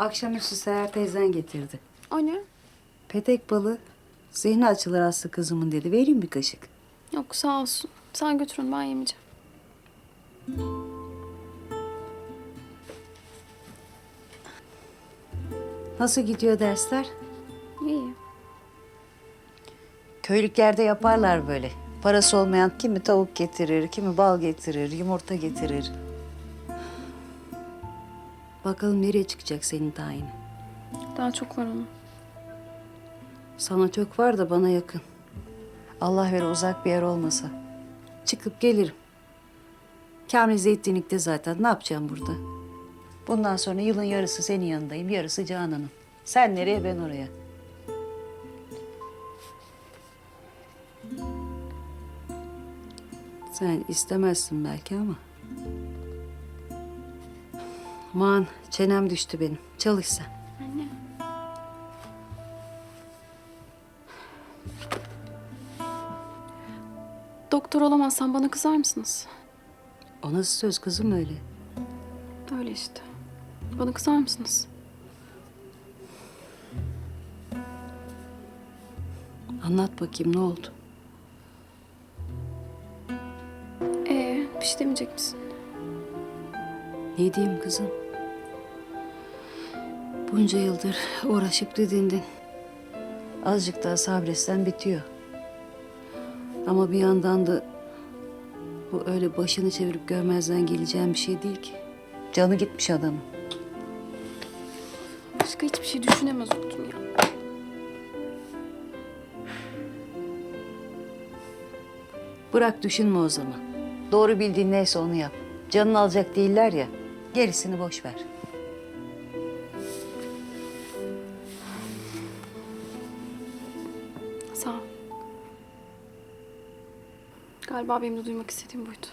Akşamüstü Seher teyzen getirdi. O ne? Petek balı. Zihni açılır aslı kızımın dedi. Vereyim bir kaşık. Yok sağ olsun. Sen götürün ben yemeyeceğim. Nasıl gidiyor dersler? İyi. Köylüklerde yaparlar böyle. Parası olmayan kimi tavuk getirir, kimi bal getirir, yumurta getirir. Bakalım nereye çıkacak senin tayin? Daha çok var onun. Sana çok var da bana yakın. Allah ver uzak bir yer olmasa. Çıkıp gelirim. Kamil Zeytinlik'te zaten. Ne yapacağım burada? Bundan sonra yılın yarısı senin yanındayım, yarısı Canan'ın. Sen nereye, ben oraya. Sen istemezsin belki ama. Aman çenem düştü benim. Çalış sen. Anne. Doktor olamazsam bana kızar mısınız? O nasıl söz kızım öyle? Öyle işte. Bana kızar mısınız? Anlat bakayım ne oldu? Ee, bir şey demeyecek misin? Ne diyeyim kızım? Bunca yıldır uğraşıp didindin. Azıcık daha sabretsen bitiyor. Ama bir yandan da bu öyle başını çevirip görmezden geleceğim bir şey değil ki. Canı gitmiş adamın. Başka hiçbir şey düşünemez oldum ya. Bırak düşünme o zaman. Doğru bildiğin neyse onu yap. Canını alacak değiller ya. Gerisini boş ver. Sağ ol. Galiba benim de duymak istediğim buydu.